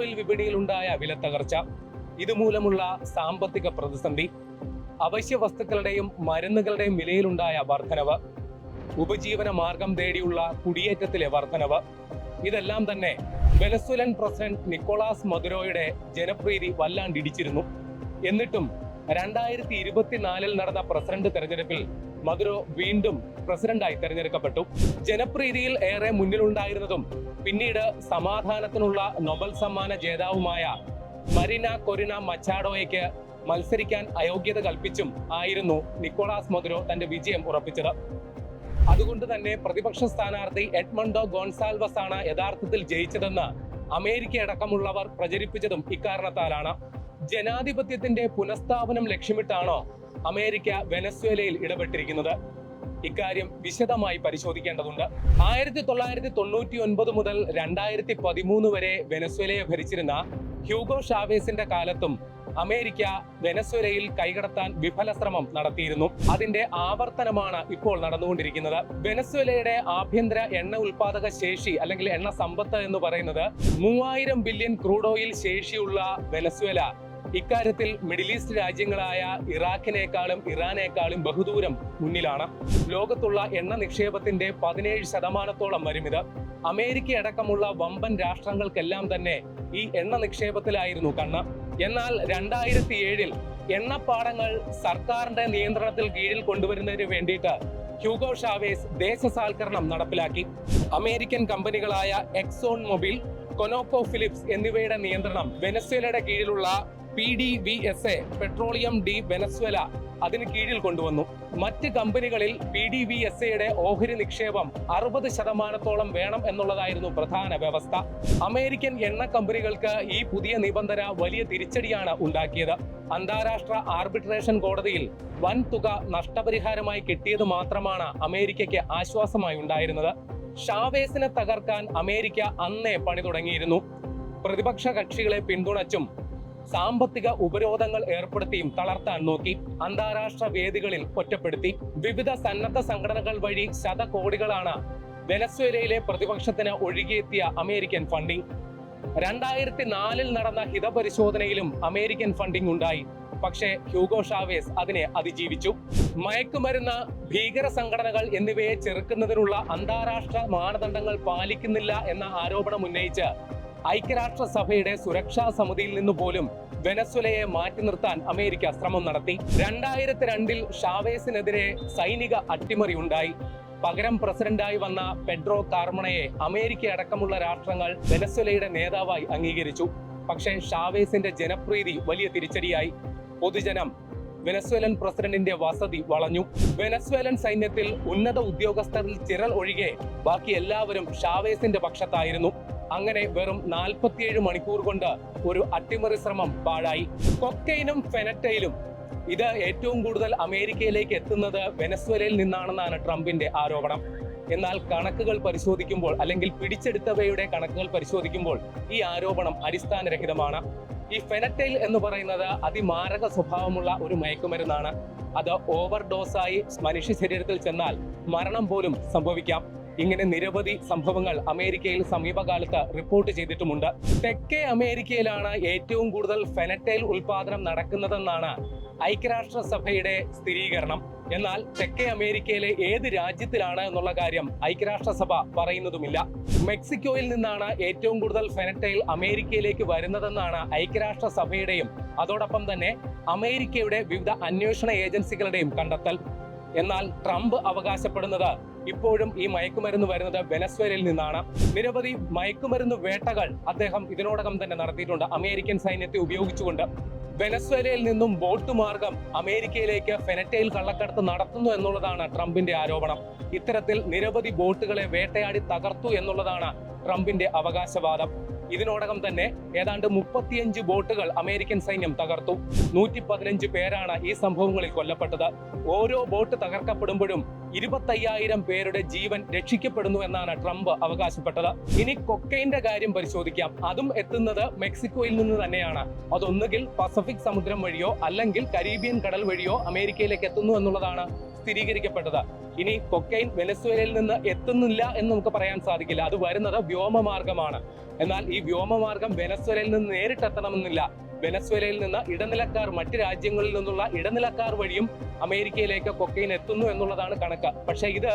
Oil വിപണിയിലുണ്ടായ വിലത്തകർച്ച ഇതുമൂലമുള്ള സാമ്പത്തിക പ്രതിസന്ധി അവശ്യ വസ്തുക്കളുടെയും മരുന്നുകളുടെയും വിലയിലുണ്ടായ വർധനവ് ഉപജീവന മാർഗം തേടിയുള്ള കുടിയേറ്റത്തിലെ വർധനവ്. ഇതെല്ലാം തന്നെ വെനസുലൻ പ്രസിഡന്റ് നിക്കോളാസ് മദുരോയുടെ ജനപ്രീതി വല്ലാണ്ടിടിച്ചിരുന്നു. എന്നിട്ടും രണ്ടായിരത്തി ഇരുപത്തിനാലിൽ നടന്ന പ്രസിഡന്റ് തെരഞ്ഞെടുപ്പിൽ മദുരോ വീണ്ടും പ്രസിഡന്റായി തെരഞ്ഞെടുക്കപ്പെട്ടു. ജനപ്രീതിയിൽ ഏറെ മുന്നിലുണ്ടായിരുന്നതും പിന്നീട് സമാധാനത്തിനുള്ള നൊബൽ സമ്മാന ജേതാവുമായ മരിന കൊരിന മച്ചാഡോയ്ക്ക് മത്സരിക്കാൻ അയോഗ്യത കൽപ്പിച്ചും ആയിരുന്നു നിക്കോളാസ് മധുരോ തന്റെ വിജയം ഉറപ്പിച്ചത്. അതുകൊണ്ട് തന്നെ പ്രതിപക്ഷ സ്ഥാനാർത്ഥി എഡ്മണ്ടോ ഗോൺസാൽവസ് ആണ് യഥാർത്ഥത്തിൽ ജയിച്ചതെന്ന് അമേരിക്ക അടക്കമുള്ളവർ പ്രചരിപ്പിച്ചതും ഇക്കാരണത്താലാണ്. ജനാധിപത്യത്തിന്റെ പുനഃസ്ഥാപനം ലക്ഷ്യമിട്ടാണോ അമേരിക്ക വെനസ്വേലയിൽ ഇടപെട്ടിരിക്കുന്നത്. ഇക്കാര്യം വിശദമായി പരിശോധിക്കേണ്ടതുണ്ട്. ആയിരത്തി തൊള്ളായിരത്തി തൊണ്ണൂറ്റി ഒൻപത് മുതൽ രണ്ടായിരത്തി പതിമൂന്ന് വരെ വെനസ്വേലയെ ഭരിച്ചിരുന്ന ഹ്യൂഗോ ഷാവേസിന്റെ കാലത്തും അമേരിക്ക വെനസ്വേലയിൽ കൈകടത്താൻ വിഫല ശ്രമം നടത്തിയിരുന്നു. അതിന്റെ ആവർത്തനമാണ് ഇപ്പോൾ നടന്നുകൊണ്ടിരിക്കുന്നത്. വെനസ്വേലയുടെ ആഭ്യന്തര എണ്ണ ഉൽപാദക ശേഷി അല്ലെങ്കിൽ എണ്ണ സമ്പത്ത് എന്ന് പറയുന്നത് മൂവായിരം ബില്യൺ ക്രൂഡ് ഓയിൽ ശേഷിയുള്ള വെനസ്വേല ഇക്കാര്യത്തിൽ മിഡിൽ ഈസ്റ്റ് രാജ്യങ്ങളായ ഇറാഖിനേക്കാളും ഇറാനേക്കാളും ബഹുദൂരം മുന്നിലാണ്. ലോകത്തുള്ള എണ്ണ നിക്ഷേപത്തിന്റെ പതിനേഴ് ശതമാനത്തോളം വരും ഇത്. അമേരിക്ക അടക്കമുള്ള വമ്പൻ രാഷ്ട്രങ്ങൾക്കെല്ലാം തന്നെ ഈ എണ്ണ നിക്ഷേപത്തിലായിരുന്നു കണ്ണ്. എന്നാൽ രണ്ടായിരത്തി ഏഴിൽ എണ്ണപ്പാടങ്ങൾ സർക്കാരിന്റെ നിയന്ത്രണത്തിൽ കീഴിൽ കൊണ്ടുവരുന്നതിന് വേണ്ടിയിട്ട് ഹ്യൂഗോ ഷാവേസ് ദേശസാൽക്കരണം നടപ്പിലാക്കി. അമേരിക്കൻ കമ്പനികളായ എക്സോൺ മൊബിൽ കൊനോക്കോ ഫിലിപ്സ് എന്നിവയുടെ നിയന്ത്രണം വെനസ്വേലയുടെ കീഴിലുള്ള P D V S A petroleum de Venezuela അതിന് കീഴിൽ കൊണ്ടുവന്നു. മറ്റ് കമ്പനികളിൽ പി ഡി വി എസ് എയുടെ ഓഹരി നിക്ഷേപം അറുപത് ശതമാനത്തോളം വേണം എന്നുള്ളതായിരുന്നു പ്രധാന വ്യവസ്ഥ. അമേരിക്കൻ എണ്ണ കമ്പനികൾക്ക് ഈ പുതിയ നിബന്ധന വലിയ തിരിച്ചടിയാണ് ഉണ്ടാക്കിയത്. അന്താരാഷ്ട്ര ആർബിട്രേഷൻ കോടതിയിൽ വൻ തുക നഷ്ടപരിഹാരമായി കിട്ടിയത് മാത്രമാണ് അമേരിക്കയ്ക്ക് ആശ്വാസമായി ഉണ്ടായിരുന്നത്. ഷാവേസിനെ തകർക്കാൻ അമേരിക്ക അന്നേ പണി തുടങ്ങിയിരുന്നു. പ്രതിപക്ഷ കക്ഷികളെ പിന്തുണച്ചും സാമ്പത്തിക ഉപരോധങ്ങൾ ഏർപ്പെടുത്തിയും തളർത്താൻ നോക്കി അന്താരാഷ്ട്ര വേദികളിൽ ഒറ്റപ്പെടുത്തി വിവിധ സന്നദ്ധ സംഘടനകൾ വഴി ശതകോടികളാണ് വെനസ്വേലയിലെ പ്രതിപക്ഷത്തിന് ഒഴുകിയെത്തിയ അമേരിക്കൻ ഫണ്ടിംഗ് രണ്ടായിരത്തി നാലിൽ നടന്ന ഹിതപരിശോധനയിലും അമേരിക്കൻ ഫണ്ടിംഗ് ഉണ്ടായി. പക്ഷേ ഹ്യൂഗോ ഷാവേസ് അതിനെ അതിജീവിച്ചു. മയക്കുമരുന്ന് ഭീകര സംഘടനകൾ എന്നിവയെ ചെറുക്കുന്നതിനുള്ള അന്താരാഷ്ട്ര മാനദണ്ഡങ്ങൾ പാലിക്കുന്നില്ല എന്ന ആരോപണം ഉന്നയിച്ച് ഐക്യരാഷ്ട്രസഭയുടെ സുരക്ഷാ സമിതിയിൽ നിന്ന് പോലും വെനസ്വലയെ മാറ്റി നിർത്താൻ അമേരിക്ക ശ്രമം നടത്തി. രണ്ടായിരത്തി രണ്ടിൽ ഷാവേസിനെതിരെ സൈനിക അട്ടിമറി ഉണ്ടായി. പകരം പ്രസിഡന്റായി വന്ന പെഡ്രോ കാർമണയെ അമേരിക്ക അടക്കമുള്ള രാഷ്ട്രങ്ങൾ വെനസ്വലയുടെ നേതാവായി അംഗീകരിച്ചു. പക്ഷേ ഷാവേസിന്റെ ജനപ്രീതി വലിയ തിരിച്ചടിയായി. പൊതുജനം വെനസ്വേലൻ പ്രസിഡന്റിന്റെ വസതി വളഞ്ഞു. വെനസ്വേലൻ സൈന്യത്തിൽ ഉന്നത ഉദ്യോഗസ്ഥരിൽ ചിരൽ ഒഴികെ ബാക്കി എല്ലാവരും ഷാവേസിന്റെ പക്ഷത്തായിരുന്നു. അങ്ങനെ വെറും നാൽപ്പത്തിയേഴ് മണിക്കൂർ കൊണ്ട് ഒരു അട്ടിമറി ശ്രമം പാഴായി. കൊക്കൈനും ഫെനറ്റയിലും. ഇത് ഏറ്റവും കൂടുതൽ അമേരിക്കയിലേക്ക് എത്തുന്നത് വെനസ്വേലയിൽ നിന്നാണെന്നാണ് ട്രംപിന്റെ ആരോപണം. എന്നാൽ കണക്കുകൾ പരിശോധിക്കുമ്പോൾ അല്ലെങ്കിൽ പിടിച്ചെടുത്തവയുടെ കണക്കുകൾ പരിശോധിക്കുമ്പോൾ ഈ ആരോപണം അടിസ്ഥാനരഹിതമാണ്. ഈ ഫെനറ്റൈൽ എന്ന് പറയുന്നത് അതിമാരക സ്വഭാവമുള്ള ഒരു മയക്കുമരുന്നാണ്. അത് ഓവർ ഡോസായി മനുഷ്യ ശരീരത്തിൽ ചെന്നാൽ മരണം പോലും സംഭവിക്കാം. ഇങ്ങനെ നിരവധി സംഭവങ്ങൾ അമേരിക്കയിൽ സമീപകാലത്ത് റിപ്പോർട്ട് ചെയ്തിട്ടുമുണ്ട്. തെക്കേ അമേരിക്കയിലാണ് ഏറ്റവും കൂടുതൽ ഫെനറ്റൈൽ ഉൽപാദനം നടക്കുന്നതെന്നാണ് ഐക്യരാഷ്ട്രസഭയുടെ സ്ഥിരീകരണം. എന്നാൽ തെക്കേ അമേരിക്കയിലെ ഏത് രാജ്യത്തിലാണ് എന്നുള്ള കാര്യം ഐക്യരാഷ്ട്രസഭ പറയുന്നതുമില്ല. മെക്സിക്കോയിൽ നിന്നാണ് ഏറ്റവും കൂടുതൽ ഫെനറ്റൈൽ അമേരിക്കയിലേക്ക് വരുന്നതെന്നാണ് ഐക്യരാഷ്ട്രസഭയുടെയും അതോടൊപ്പം തന്നെ അമേരിക്കയുടെ വിവിധ അന്വേഷണ ഏജൻസികളുടെയും കണ്ടെത്തൽ. എന്നാൽ ട്രംപ് അവകാശപ്പെടുന്നത് ഇപ്പോഴും ഈ മയക്കുമരുന്ന് വരുന്നത് വെനസ്വേലയിൽ നിന്നാണ്. നിരവധി മയക്കുമരുന്ന് വേട്ടകൾ അദ്ദേഹം ഇതിനോടകം തന്നെ നടത്തിയിട്ടുണ്ട്. അമേരിക്കൻ സൈന്യത്തെ ഉപയോഗിച്ചുകൊണ്ട് വെനസ്വേലയിൽ നിന്നും ബോട്ട് മാർഗം അമേരിക്കയിലേക്ക് ഫെനറ്റൈൽ കള്ളക്കടത്ത് നടത്തുന്നു എന്നുള്ളതാണ് ട്രംപിന്റെ ആരോപണം. ഇത്തരത്തിൽ നിരവധി ബോട്ടുകളെ വേട്ടയാടി തകർത്തു എന്നുള്ളതാണ് ട്രംപിന്റെ അവകാശവാദം. ഇതിനോടകം തന്നെ ഏതാണ്ട് മുപ്പത്തിയഞ്ച് ബോട്ടുകൾ അമേരിക്കൻ സൈന്യം തകർത്തു. നൂറ്റി പതിനഞ്ച് പേരാണ് ഈ സംഭവങ്ങളിൽ കൊല്ലപ്പെട്ടത്. ഓരോ ബോട്ട് തകർക്കപ്പെടുമ്പോഴും ഇരുപത്തയ്യായിരം പേരുടെ ജീവൻ രക്ഷിക്കപ്പെടുന്നു എന്നാണ് ട്രംപ് അവകാശപ്പെട്ടത്. ഇനി കൊക്കൈന്റെ കാര്യം പരിശോധിക്കാം. അതും എത്തുന്നത് മെക്സിക്കോയിൽ നിന്ന് തന്നെയാണ്. അതൊന്നുകിൽ പസഫിക് സമുദ്രം വഴിയോ അല്ലെങ്കിൽ കരീബിയൻ കടൽ വഴിയോ അമേരിക്കയിലേക്ക് എത്തുന്നു എന്നുള്ളതാണ് സ്ഥിരീകരിക്കപ്പെട്ടത്. ഇനി കൊക്കൈൻ വെനസ്വേലയിൽ നിന്ന് എത്തുന്നില്ല എന്ന് നമുക്ക് പറയാൻ സാധിക്കില്ല. അത് വരുന്നത് വ്യോമമാർഗമാണ്. എന്നാൽ ഈ വ്യോമമാർഗം വെനസ്വേലയിൽ നിന്ന് നേരിട്ടെത്തണമെന്നില്ല. വെനസ്വേലയിൽ നിന്ന് ഇടനിലക്കാർ മറ്റ് രാജ്യങ്ങളിൽ നിന്നുള്ള ഇടനിലക്കാർ വഴിയും അമേരിക്കയിലേക്ക് കൊക്കൈൻ എത്തുന്നു എന്നുള്ളതാണ് കണക്ക്. പക്ഷേ ഇത്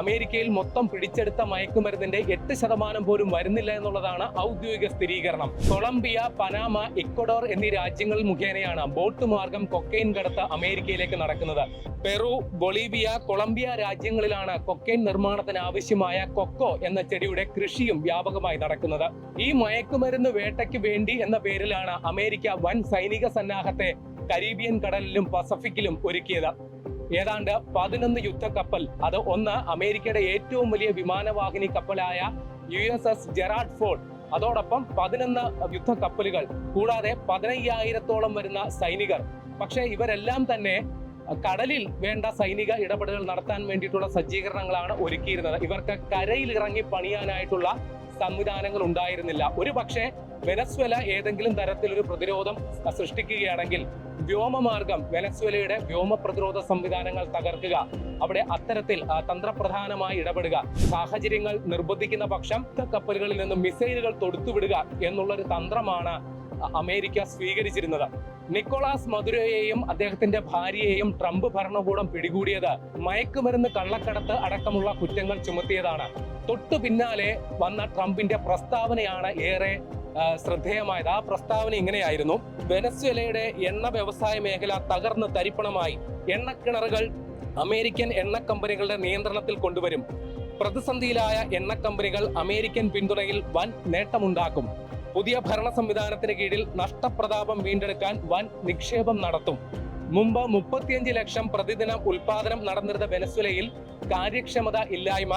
അമേരിക്കയിൽ മൊത്തം പിടിച്ചെടുത്ത മയക്കുമരുന്നിന്റെ എട്ട് ശതമാനം പോലും വരുന്നില്ല എന്നുള്ളതാണ് ഔദ്യോഗിക സ്ഥിരീകരണം. കൊളംബിയ പനാമ ഇക്വഡോർ എന്നീ രാജ്യങ്ങൾ മുഖേനയാണ് ബോട്ട് മാർഗം കൊക്കൈൻ കടത്ത് അമേരിക്കയിലേക്ക് നടക്കുന്നത്. പെറു ബൊളീവിയ കൊളംബിയ രാജ്യങ്ങളിലാണ് കൊക്കൈൻ നിർമ്മാണത്തിന് ആവശ്യമായ കൊക്കോ എന്ന ചെടിയുടെ കൃഷിയും വ്യാപകമായി നടക്കുന്നത്. ഈ മയക്കുമരുന്ന് വേട്ടയ്ക്ക് വേണ്ടി എന്ന പേരിലാണ് അമേരിക്ക വൻ സൈനിക സന്നാഹത്തെ കരീബിയൻ കടലിലും പസഫിക്കിലും ഒരുക്കിയത്. ഏതാണ്ട് പതിനൊന്ന് യുദ്ധക്കപ്പൽ അത് ഒന്ന് അമേരിക്കയുടെ ഏറ്റവും വലിയ വിമാനവാഹിനി കപ്പലായ U S S Gerald Ford. അതോടൊപ്പം പതിനൊന്ന് യുദ്ധക്കപ്പലുകൾ കൂടാതെ പതിനയ്യായിരത്തോളം വരുന്ന സൈനികർ. പക്ഷേ ഇവരെല്ലാം തന്നെ കടലിൽ വേണ്ട സൈനിക ഇടപെടലുകൾ നടത്താൻ വേണ്ടിയിട്ടുള്ള സജ്ജീകരണങ്ങളാണ് ഒരുക്കിയിരുന്നത്. ഇവർക്ക് കരയിൽ ഇറങ്ങി പണിയാനായിട്ടുള്ള സംവിധാനങ്ങൾ ഉണ്ടായിരുന്നില്ല ഒരു പക്ഷേ വെനസ്വല ഏതെങ്കിലും തരത്തിലൊരു പ്രതിരോധം സൃഷ്ടിക്കുകയാണെങ്കിൽ വ്യോമമാർഗം വെനസ്വലയുടെ വ്യോമ പ്രതിരോധ സംവിധാനങ്ങൾ തകർക്കുക അവിടെ അത്തരത്തിൽ തന്ത്രപ്രധാനമായി ഇടപെടുക സാഹചര്യങ്ങൾ നിർബന്ധിക്കുന്ന പക്ഷം കപ്പലുകളിൽ നിന്ന് മിസൈലുകൾ തൊടുത്തുവിടുക എന്നുള്ളൊരു തന്ത്രമാണ് അമേരിക്ക സ്വീകരിച്ചിരുന്നത്. നിക്കോളാസ് മധുരയെയും അദ്ദേഹത്തിന്റെ ഭാര്യയെയും ട്രംപ് ഭരണകൂടം പിടികൂടിയത് മയക്കുമരുന്ന് കള്ളക്കടത്ത് അടക്കമുള്ള കുറ്റങ്ങൾ ചുമത്തിയതാണ്. തൊട്ടു പിന്നാലെ വന്ന ട്രംപിന്റെ പ്രസ്താവനയാണ് ഏറെ ശ്രദ്ധേയമായത്. ആ പ്രസ്താവന ഇങ്ങനെയായിരുന്നു. വെനസ്വേലയുടെ എണ്ണ വ്യവസായ മേഖല തകർന്ന് തരിപ്പണമായി. എണ്ണക്കിണറുകൾ അമേരിക്കൻ എണ്ണ കമ്പനികളുടെ നിയന്ത്രണത്തിൽ കൊണ്ടുവരും. പ്രതിസന്ധിയിലായ എണ്ണ കമ്പനികൾ അമേരിക്കൻ പിന്തുണയിൽ വൻ നേട്ടമുണ്ടാക്കും. പുതിയ ഭരണ സംവിധാനത്തിന് കീഴിൽ നഷ്ടപ്രതാപം വീണ്ടെടുക്കാൻ വൻ നിക്ഷേപം നടത്തും. മുമ്പ് മുപ്പത്തിയഞ്ച് ലക്ഷം പ്രതിദിനം ഉൽപാദനം നടന്നിരുന്ന വെനസ്വലയിൽ കാര്യക്ഷമത ഇല്ലായ്മ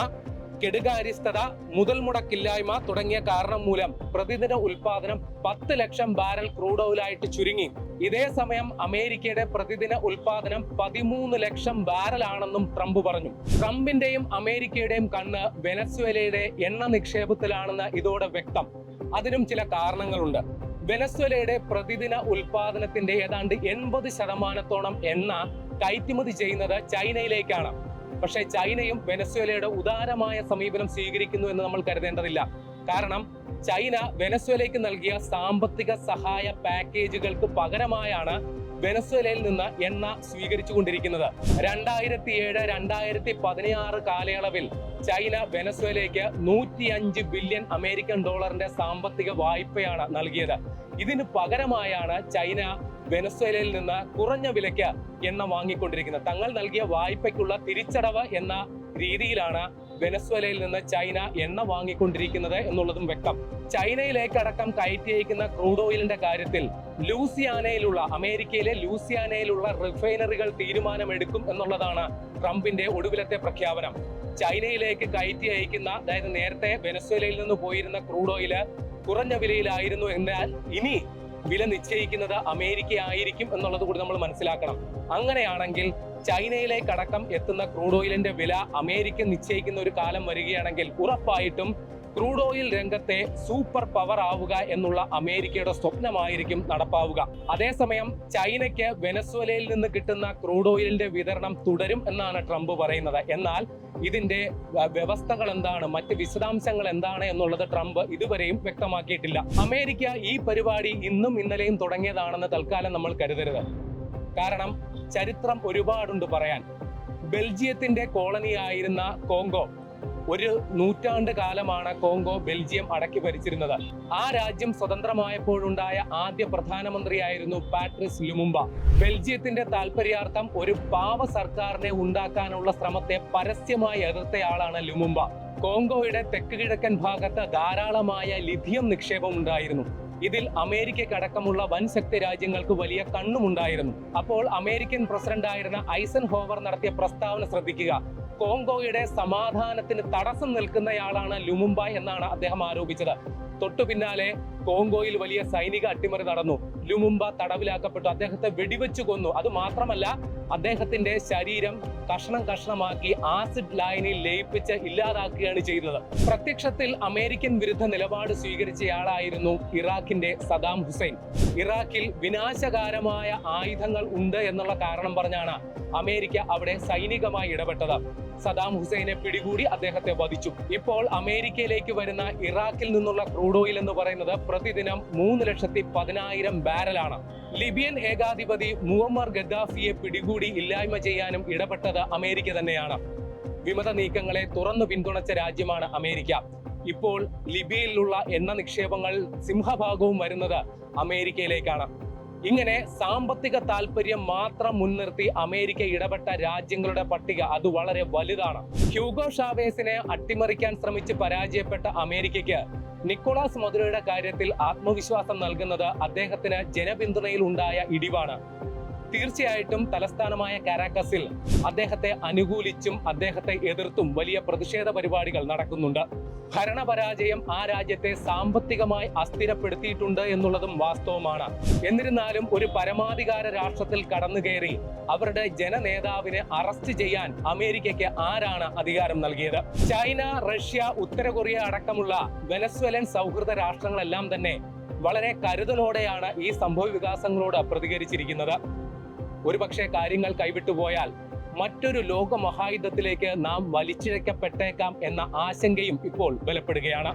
കെടുകാര്യസ്ഥത മുതൽ മുടക്കില്ലായ്മ തുടങ്ങിയ കാരണം മൂലം പ്രതിദിന ഉൽപാദനം പത്ത് ലക്ഷം ബാരൽ ക്രൂഡ് ഓയിലായിട്ട് ചുരുങ്ങി. ഇതേ സമയം അമേരിക്കയുടെ പ്രതിദിന ഉൽപാദനം പതിമൂന്ന് ലക്ഷം ബാരൽ ആണെന്നും ട്രംപ് പറഞ്ഞു. ട്രംപിന്റെയും അമേരിക്കയുടെയും കണ്ണ് വെനസ്വേലയുടെ എണ്ണ നിക്ഷേപത്തിലാണെന്ന് ഇതോടെ വ്യക്തം. അതിനും ചില കാരണങ്ങളുണ്ട്. വെനസ്വേലയുടെ പ്രതിദിന ഉൽപാദനത്തിന്റെ ഏതാണ്ട് എൺപത് ശതമാനത്തോളം എണ്ണ കയറ്റുമതി ചെയ്യുന്നത് ചൈനയിലേക്കാണ്. പക്ഷേ ചൈനയും വെനസ്വേലയുടെ ഉദാരമായ സമീപനം സ്വീകരിക്കുന്നു എന്ന് നമ്മൾ കരുതേണ്ടതില്ല. കാരണം ചൈന വെനസ്വേലയ്ക്ക് നൽകിയ സാമ്പത്തിക സഹായ പാക്കേജുകൾക്ക് പകരമായാണ് വെനസ്വേലയിൽ നിന്ന് എണ്ണ സ്വീകരിച്ചുകൊണ്ടിരിക്കുന്നത്. രണ്ടായിരത്തി ഏഴ് രണ്ടായിരത്തി പതിനാറ് കാലയളവിൽ ചൈന വെനസ്വേലയ്ക്ക് നൂറ്റി അഞ്ച് ബില്യൺ അമേരിക്കൻ ഡോളറിന്റെ സാമ്പത്തിക വായ്പയാണ് നൽകിയത്. ഇതിന് പകരമായാണ് ചൈന വെനസ്വേലയിൽ നിന്ന് കുറഞ്ഞ വിലയ്ക്ക് എണ്ണ വാങ്ങിക്കൊണ്ടിരിക്കുന്നത്. തങ്ങൾ നൽകിയ വായ്പയ്ക്കുള്ള തിരിച്ചടവ് എന്ന രീതിയിലാണ് വെനസ്വേലയിൽ നിന്ന് ചൈന എണ്ണ വാങ്ങിക്കൊണ്ടിരിക്കുന്നത് എന്നുള്ളതും വ്യക്തം. ചൈനയിലേക്കടക്കം കയറ്റി അയക്കുന്ന ക്രൂഡ് ഓയിലിന്റെ കാര്യത്തിൽ ലൂസിയാനയിലുള്ള അമേരിക്കയിലെ ലൂസിയാനയിലുള്ള റിഫൈനറികൾ തീരുമാനമെടുക്കും എന്നുള്ളതാണ് ട്രംപിന്റെ ഒടുവിലത്തെ പ്രഖ്യാപനം. ചൈനയിലേക്ക് കയറ്റി അയക്കുന്ന അതായത് നേരത്തെ വെനസ്വേലയിൽ നിന്ന് പോയിരുന്ന ക്രൂഡ് ഓയിൽ കുറഞ്ഞ വിലയിലായിരുന്നു എന്നാൽ ഇനി വില നിശ്ചയിക്കുന്നത് അമേരിക്ക ആയിരിക്കും എന്നുള്ളത് കൂടി നമ്മൾ മനസ്സിലാക്കണം. അങ്ങനെയാണെങ്കിൽ ചൈനയിലേക്കടക്കം എത്തുന്ന ക്രൂഡ് ഓയിലിന്റെ വില അമേരിക്ക നിശ്ചയിക്കുന്ന ഒരു കാലം വരികയാണെങ്കിൽ ഉറപ്പായിട്ടും ക്രൂഡ് ഓയിൽ രംഗത്തെ സൂപ്പർ പവർ ആവുക എന്നുള്ള അമേരിക്കയുടെ സ്വപ്നമായിരിക്കും നടപ്പാവുക. അതേസമയം ചൈനയ്ക്ക് വെനസ്വലയിൽ നിന്ന് കിട്ടുന്ന ക്രൂഡ് ഓയിലിന്റെ വിതരണം തുടരും എന്നാണ് ട്രംപ് പറയുന്നത്. എന്നാൽ ഇതിന്റെ വ്യവസ്ഥകൾ എന്താണ് മറ്റ് വിശദാംശങ്ങൾ എന്താണ് എന്നുള്ളത് ട്രംപ് ഇതുവരെയും വ്യക്തമാക്കിയിട്ടില്ല. അമേരിക്ക ഈ പരിപാടി ഇന്നും ഇന്നലെയും തുടങ്ങിയതാണെന്ന് തൽക്കാലം നമ്മൾ കരുതരുത്. കാരണം ചരിത്രം ഒരുപാടുണ്ട് പറയാൻ. ബെൽജിയത്തിന്റെ കോളനിയായിരുന്ന കോങ്കോ ഒരു നൂറ്റാണ്ട് കാലമാണ് കോങ്കോ ബെൽജിയം അടക്കി ഭരിച്ചിരുന്നത്. ആ രാജ്യം സ്വതന്ത്രമായപ്പോഴുണ്ടായ ആദ്യ പ്രധാനമന്ത്രിയായിരുന്നു പാട്രിസ് ലുമുമ്പ ബെൽജിയത്തിന്റെ താല്പര്യാർത്ഥം ഒരു പാവ സർക്കാരിനെ ഉണ്ടാക്കാനുള്ള ശ്രമത്തെ പരസ്യമായി എതിർത്തയാളാണ് ലുമുമ്പ കോങ്കോയുടെ തെക്ക് കിഴക്കൻ ഭാഗത്ത് ധാരാളമായ ലിഥിയം നിക്ഷേപം ഉണ്ടായിരുന്നു ഇതിൽ അമേരിക്കക്കടക്കമുള്ള വൻ ശക്തി രാജ്യങ്ങൾക്ക് വലിയ കണ്ണുമുണ്ടായിരുന്നു. അപ്പോൾ അമേരിക്കൻ പ്രസിഡന്റ് ആയിരുന്ന ഐസൻ ഹോവർ നടത്തിയ പ്രസ്താവന ശ്രദ്ധിക്കുക. കോങ്കോയുടെ സമാധാനത്തിന് തടസ്സം നിൽക്കുന്നയാളാണ് ലുമുമ്പ എന്നാണ് അദ്ദേഹം ആരോപിച്ചത്. തൊട്ടു പിന്നാലെ കോങ്കോയിൽ വലിയ സൈനിക അട്ടിമറി നടന്നു. ലുമുമ്പ തടവിലാക്കപ്പെട്ടു. അദ്ദേഹത്തെ വെടിവെച്ചു കൊന്നു. അത് മാത്രമല്ല അദ്ദേഹത്തിന്റെ ശരീരം കഷ്ണം കഷ്ണമാക്കി ആസിഡ് ലൈനിൽ ലയിപ്പിച്ച് ഇല്ലാതാക്കുകയാണ് ചെയ്തത്. പ്രത്യക്ഷത്തിൽ അമേരിക്കൻ വിരുദ്ധ നിലപാട് സ്വീകരിച്ചയാളായിരുന്നു ഇറാഖിന്റെ സദാം ഹുസൈൻ. ഇറാഖിൽ വിനാശകാരമായ ആയുധങ്ങൾ ഉണ്ട് എന്നുള്ള കാരണം പറഞ്ഞാണ് അമേരിക്ക അവിടെ സൈനികമായി ഇടപെട്ടത്. സദാം ഹുസൈനെ പിടികൂടി അദ്ദേഹത്തെ വധിച്ചു. ഇപ്പോൾ അമേരിക്കയിലേക്ക് വരുന്ന ഇറാഖിൽ നിന്നുള്ള ക്രൂഡ് ഓയിൽ എന്ന് പറയുന്നത് പ്രതിദിനം മൂന്ന് ലക്ഷത്തി പതിനായിരം ബാരലാണ്. ലിബിയൻ ഏകാധിപതി മുവമ്മർ ഗദ്ദാഫിയെ പിടികൂടി ഇല്ലായ്മ ചെയ്യാനും ഇടപെട്ടത് അമേരിക്ക തന്നെയാണ്. വിമത നീക്കങ്ങളെ തുറന്നു പിന്തുണച്ച രാജ്യമാണ് അമേരിക്ക. ഇപ്പോൾ ലിബിയയിലുള്ള എണ്ണ നിക്ഷേപങ്ങൾ സിംഹഭാഗവും വരുന്നത് അമേരിക്കയിലേക്കാണ്. ഇങ്ങനെ സാമ്പത്തിക താല്പര്യം മാത്രം മുൻനിർത്തി അമേരിക്ക ഇടപെട്ട രാജ്യങ്ങളുടെ പട്ടിക അത് വളരെ വലുതാണ്. ഹ്യൂഗോ ഷാവേസിനെ അട്ടിമറിക്കാൻ ശ്രമിച്ച് പരാജയപ്പെട്ട അമേരിക്കയ്ക്ക് നിക്കോളാസ് മധുരയുടെ കാര്യത്തിൽ ആത്മവിശ്വാസം നൽകുന്നത് അദ്ദേഹത്തിന് ജനപിന്തുണയിൽ ഉണ്ടായ ഇടിവാണ്. തീർച്ചയായിട്ടും തലസ്ഥാനമായ കാരാക്കസിൽ അദ്ദേഹത്തെ അനുകൂലിച്ചും അദ്ദേഹത്തെ എതിർത്തും വലിയ പ്രതിഷേധ പരിപാടികൾ നടക്കുന്നുണ്ട്. ഭരണപരാജയം ആ രാജ്യത്തെ സാമ്പത്തികമായി അസ്ഥിരപ്പെടുത്തിയിട്ടുണ്ട് എന്നുള്ളതും വാസ്തവമാണ്. എന്നിരുന്നാലും ഒരു പരമാധികാര രാഷ്ട്രത്തിൽ കടന്നു കയറി അവരുടെ ജനനേതാവിനെ അറസ്റ്റ് ചെയ്യാൻ അമേരിക്കയ്ക്ക് ആരാണ് അധികാരം നൽകിയത്? ചൈന റഷ്യ ഉത്തര കൊറിയ അടക്കമുള്ള വെനസ്വലൻ സൗഹൃദ രാഷ്ട്രങ്ങളെല്ലാം തന്നെ വളരെ കരുതലോടെയാണ് ഈ സംഭവ വികാസങ്ങളോട് പ്രതികരിച്ചിരിക്കുന്നത് ഒരുപക്ഷെ കാര്യങ്ങൾ കൈവിട്ടുപോയാൽ മറ്റൊരു ലോകമഹായുദ്ധത്തിലേക്ക് നാം വലിച്ചിഴക്കപ്പെട്ടേക്കാം എന്ന ആശങ്കയും ഇപ്പോൾ ബലപ്പെടുകയാണ്